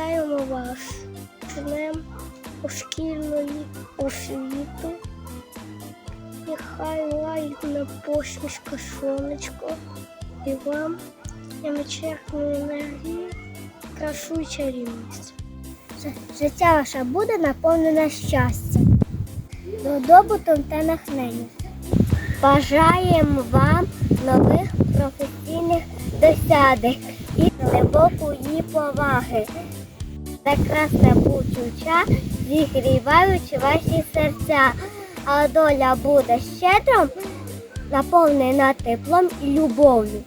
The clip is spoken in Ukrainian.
Вітаємо вас з Днем Шкільної освіти. І хай лагідна посмішка сонечко. І вам невичерпної енергії, красу і чарівність. Життя ваше буде наповнене щастям, добутом та натхненням. Бажаємо вам нових професійних досягнень і глибокої поваги. Прекрасне почуття зігріваючи ваші серця, а доля буде щедром, наповнена теплом і любов'ю.